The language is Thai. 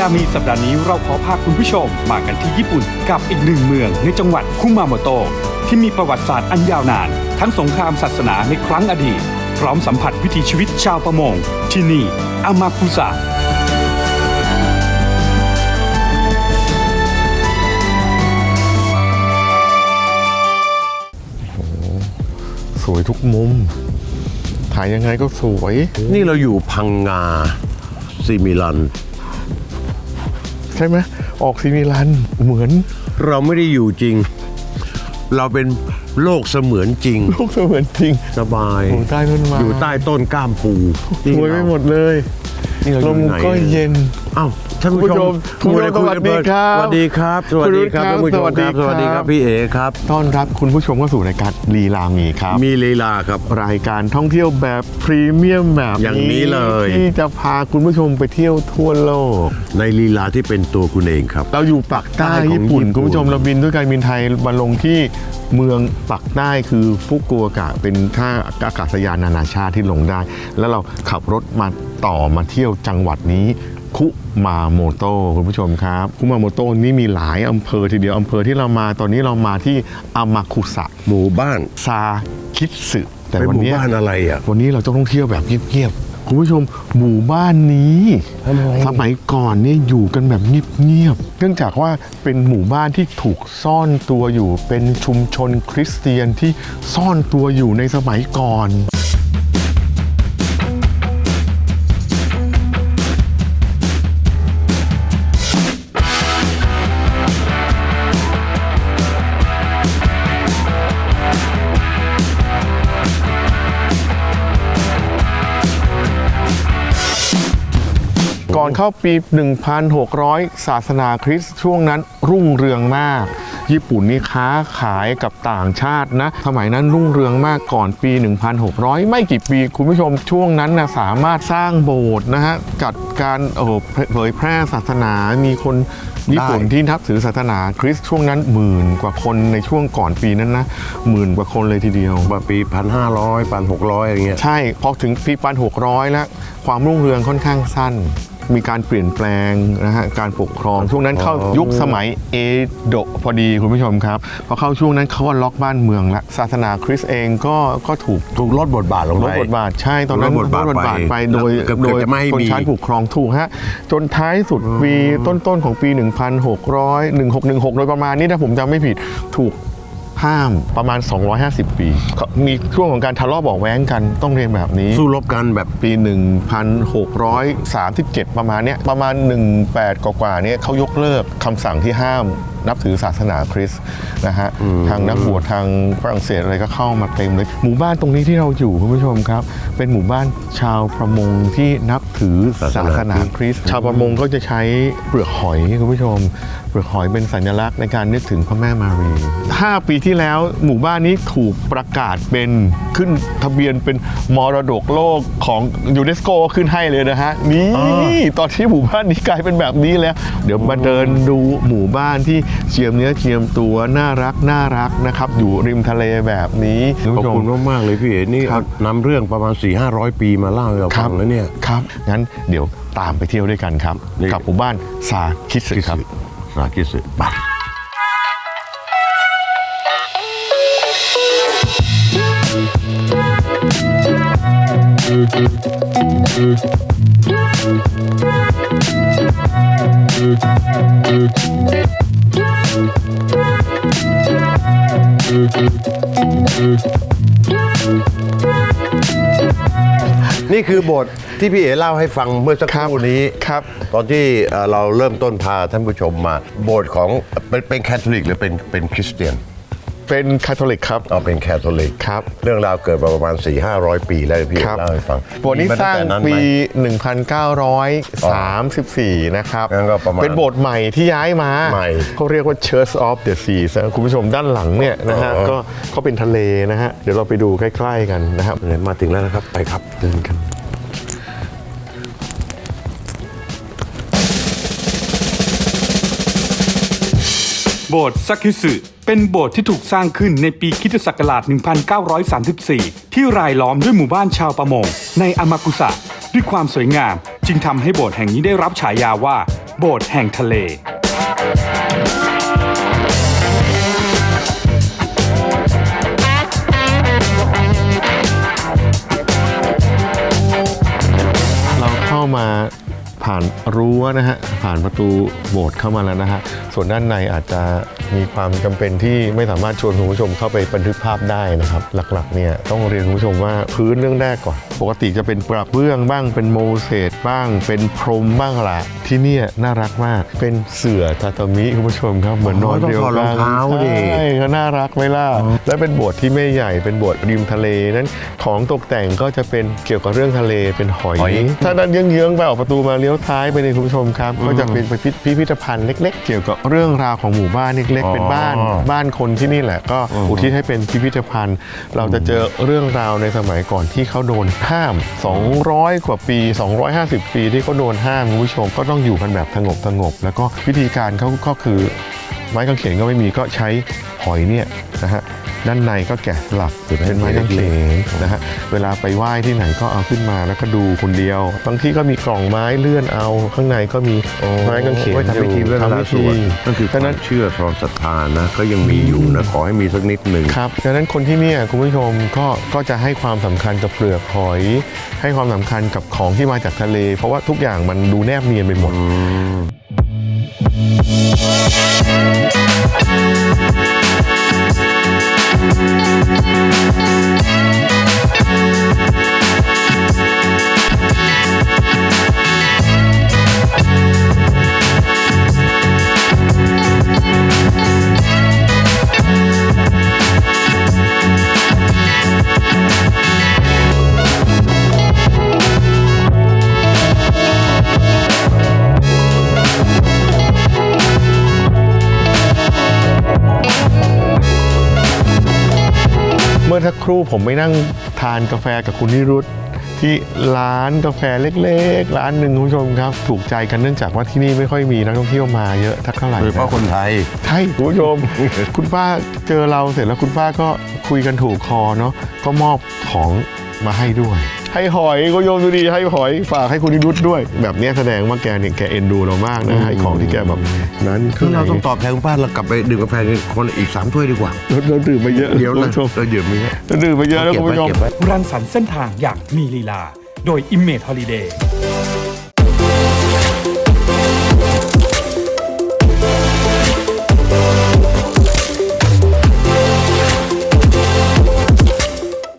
ลามีสัปดาห์นี้เราขอพาคุณผู้ชมมากันที่ญี่ปุ่นกับอีกหนึ่งเมืองในจังหวัดคุมาโมโตะที่มีประวัติศาสตร์อันยาวนาน ทั้งสงครามศาสนาในครั้งอดีต พร้อมสัมผัสวิถีชีวิตชาวประมง ที่นี่อามาคุสะสวยทุกมุม ถ่ายยังไงก็สวย นี่เราอยู่พังงาซิมิลันใช่ไหมออกซิมิลันเหมือนเราไม่ได้อยู่จริง เราเป็นโลกเสมือนจริง ลูกเสมือนจริงสบาย อยู่ใต้ต้นไม้อยู่ใต้ต้นก้ามปูสวยไปหมดเลยนี่เราอลยู่มไหนก็เย็น อ้าวท่านผู้ชมคุณผู้ชมคุยสวัสดีครับสวัสดีครับสวัสดีครับคุณท่านผู้ชมสวัสดีครับครับสวัสดีครับพี่เอครับต้อนรับคุณผู้ชมเข้าสู่รายการลีลามีครับ มีลีลาครับ รายการท่องเที่ยวแบบพรีเมียมแบบอย่างนี้เลย ที่จะพาคุณผู้ชมไปเที่ยวทั่วโลก ในลีลาที่เป็นตัวคุณเองครับ เราอยู่ปักใต้ใต้ของญี่ปุ่นญี่ปุ่นคุณผู้ชมเราบินด้วยการบินไทยมาลงที่เมืองปักใต้คือฟุกุโอกะเป็นท่าอากาศยานนานาชาติที่ลงได้ แล้วเราขับรถมาต่อมาเที่ยวจังหวัดนี้ คุมาโมโตะคุณผู้ชมครับ คุมาโมโตะนี่มีหลายอำเภอทีเดียวอำเภอที่เรามาตอนนี้เรามาที่อามาคุสะหมู่บ้าน ซาคิดสึแต่เป็นวัหนมู่เนี้ยบ้านอะไรอะ วันนี้เราจะต้องเที่ยวแบบเงียบๆคุณผู้ชมหมู่บ้านนี้ ทำไม สมัยก่อนเนี่ยอยู่กันแบบเงียบๆเนื่องจากว่าเป็นหมู่บ้านที่ถูกซ่อนตัวอยู่ เป็นชุมชนคริสเตียนที่ซ่อนตัวอยู่ในสมัยก่อน อนเข้าปี 1,600 ศาสนาคริสต์ช่วงนั้นรุ่งเรืองมาก ญี่ปุ่นนี่ค้าขายกับต่างชาตินะ สมัยนั้นรุ่งเรืองมากก่อนปี 1,600 ไม่กี่ปีคุณผู้ชมช่วงนั้นนะสามารถสร้างโบสถ์นะฮะจัดการโอ้โหเผยแพร่ศาสนามีคนญี่ปุ่นที่นับถือศาสนาคริสต์ช่วงนั้นหมื่นกว่าคนในช่วงก่อนปีนั้นนะหมื่นกว่าคนเลยทีเดียวว่าปีพันห้าร้อยพันหกร้อยอะไรเงี้ยใช่พอถึงปีปันหกร้อยแล้วความรุ่งเรืองค่อนข้างสั้น มีการเปลี่ยนแปลงนะฮะการปกครองช่วงนั้นเข้าอ๋อยุคสมัยเอโดะพอดีคุณผู้ชมครับพอเข้าช่วงนั้นเขาก็ล็อกบ้านเมืองแล้วศาสนาคริสต์เองก็ก็ถูกถูกลดบทบาทลงลไปดบทบาทใช่ตอนนั้นลดบทบาทลดไปไปโดยเกือบโดยจะไม่ให้ชนมีชั้นปกครองถูกฮะจนท้ายสุดปีต้นๆของปี 1600 1616 โดยประมาณนี้ถ้าผมจำไม่ผิดถูก ห้ามประมาณ 250 ปี มีช่วงของการทะเลาะเบาะแว้งกันต้องเรียนแบบนี้ สู้รบกันแบบปี 1637 ประมาณเนี้ยประมาณ 18 กว่าๆเนี้ยเขายกเลิกคำสั่งที่ห้าม นับถือศาสนาคริสต์นะฮะทางนักบวชทางฝรั่งเศสอะไรก็เข้ามาเต็มเลย หมู่บ้านตรงนี้ที่เราอยู่คุณผู้ชมครับ เป็นหมู่บ้านชาวประมงที่นับถือศาสนาคริสต์ชาวประมงก็จะใช้เปลือกหอยคุณผู้ชม เปลือกหอยเป็นสัญลักษณ์ในการนึกถึงพระแม่มารี 5 ปีที่แล้วหมู่บ้านนี้ถูกประกาศเป็นขึ้นทะเบียนเป็นมรดกโลกของยูเนสโกขึ้นให้เลยนะฮะนี่อ๋อตอนที่หมู่บ้านนี้กลายเป็นแบบนี้แล้ว เดี๋ยวมาเดินดูหมู่บ้านที่เจียมเนื้อเจียมตัวน่ารักน่ารักนะครับ อยู่ริมทะเลแบบนี้ขอบคุณมากๆเลยพี่เอ๋นี่ครับนำเรื่องประมาณ 4 5 0 0 ปีมาเล่าให้เราครัฟังแล้วเนี่ยครับงั้นเดี๋ยวตามไปเที่ยวด้วยกันครับนี่กับหมู่บ้านซาคิสึครับสากิสึไป นี่คือโบทที่พี่เอ๋เล่าให้ฟังเมื่อสักครู่นี้ครับ ตอนที่เอ่อเราเริ่มต้นพาท่านผู้ชมมา โบสถ์ของเป็นเป็นแคทอลิกหรือเป็นเป็นคริสเตียน เป็นคาทอลิกครับ เอาเป็นแคทอลิกครับ เรื่องราวเกิดมาประมาณ 4 5 0 0 ปีแล้วพี่เอ๋เล่าให้ฟังโบสถ์นี้มีมสร้างตั้แต่นั้นปีไหม1934 นะครับ งั้นก็ประมาณเป็นโบสถ์ใหม่ที่ย้ายมาใหม่เขาเรียกว่า Church of the Seas นะคุณผู้ชมด้านหลังเนี่ยนะฮะอ๋อ ก็เขาเป็นทะเลนะฮะ เดี๋ยวเราไปดูใกล้ๆกันนะครับไหนมาถึงแล้วนะครับ ไปครับเดินกัน โบสถ์ซักคิสึ เป็นโบสถ์ที่ถูกสร้างขึ้นในปีคริสตศักราช 1934 ที่รายล้อมด้วยหมู่บ้านชาวประมง ในอามากุสะด้วยความสวยงาม จึงทำให้โบสถ์แห่งนี้ได้รับฉายาว่า โบสถ์แห่งทะเล เราเข้ามาผ่านรั้วนะฮะผ่านประตูโบสถ์เข้ามาแล้วนะฮะส่วนด้านในอาจจะ มีความจำเป็นที่ไม่สามารถชวนคุณผู้ชมเข้าไปบันทึกภาพได้นะครับ หลักๆเนี่ยต้องเรียนคุณผู้ชมว่าพื้นเรื่องแรกก่อน ปกติจะเป็นกระเบื้องบ้างเป็นโมเสสบ้าง เป็นพรมบ้างละที่เนี่ยน่ารักมาก เป็นเสื่อทาตามิคุณผู้ชมครับเหมือนนอนต้องเดียวถอดรกัองนเท้าดิใช่ก็น่ารักไหมล่ะและเป็นโบสถ์ที่ไม่ใหญ่เป็นโบสถ์ริมทะเลนั้นของตกแต่งก็จะเป็นเกี่ยวกับเรื่องทะเลเป็นหอยหอย ถ้าด้านเยื้องๆไปออกประตูมาเลี้ยวซ้ายไปเลยคุณผู้ชมครับ ก็จะเป็นพิพิธภัณฑ์เล็ก ๆ เกี่ยวกับเรื่องราวของหมู่บ้านเล็กๆ เป็นบ้านบ้านคนที่นี่แหละก็อุทิศให้เป็นพิพิธภัณฑ์ เราจะเจอเรื่องราวในสมัยก่อนที่เขาโดนห้าม 200 กว่าปี 250 ปีที่เขาโดนห้ามคุณผู้ชมก็ต้องอยู่กันแบบสงบสงบๆแล้วก็วิธีการเขาก็คือไม้กางเขนก็ไม่มีก็ใช้หอยเนี่ยนะฮะ ด้านในก็แกะสลักเป็นไม้กางเขนนะฮะเวลาไปไหว้ที่ไหนก็เอาขึ้นมาแล้วก็ดูคนเดียวบางที่ก็มีกล่องไม้เลื่อนเอาข้างในก็มีไม้กางเขนไว้ทำพิธีอยู่เวลาทำพิสธีวดนั่นคือคดังวานั้มนเชื่อความศรัทธานะก็ยังมีอยู่นะขอให้มีสักนิดหนึ่งครับดังนั้นคนที่เนี่ยคุณผู้ชมก็ก็จะให้ความสำคัญกับเปลือกหอย ให้ความสำคัญกับของที่มาจากทะเล เพราะว่าทุกอย่างมันดูแนบเนียนไปหมด เอสักครู่ผมไปนั่งทานกาแฟกับคุณนิรุตที่ร้านกาแฟเล็กๆ ร้านหนึ่งคุณผู้ชมครับ ถูกใจกันเนื่องจากว่าที่นี่ไม่ค่อยมีนักท่องเที่ยวมาเยอะทักเท่าไหร่โดยเฉพาะนะคนไทย ใช่คุณผู้ชม คุณป้าเจอเราเสร็จแล้วคุณป้าก็คุยกันถูกคอเนาะก็มอบของมาให้ด้วย ให้หอยคุณผู้ชมดูดีให้หอยฝากให้คุณนิรุตด้วย แบบเนี้ยแสดงว่าแกเนี่ยแกเอ็นดูเรามากนะให้ของที่แกแบบนั้นคือเราต้องตอบแทนคุณป้าเรากลับไปดื่มกาแฟคนอีกสามถ้วยดีกว่าเราเราดื่มมาเยอะเดี๋ยวคุณเราผู้ชมเราดื่มไปเยอะเรา ดื่มมาเยอะแล้วเก็บคุณไว้ผู้ชมเก็บไว้รังสรรค์เส้นทางอย่างมีลีลา โดย Image Holiday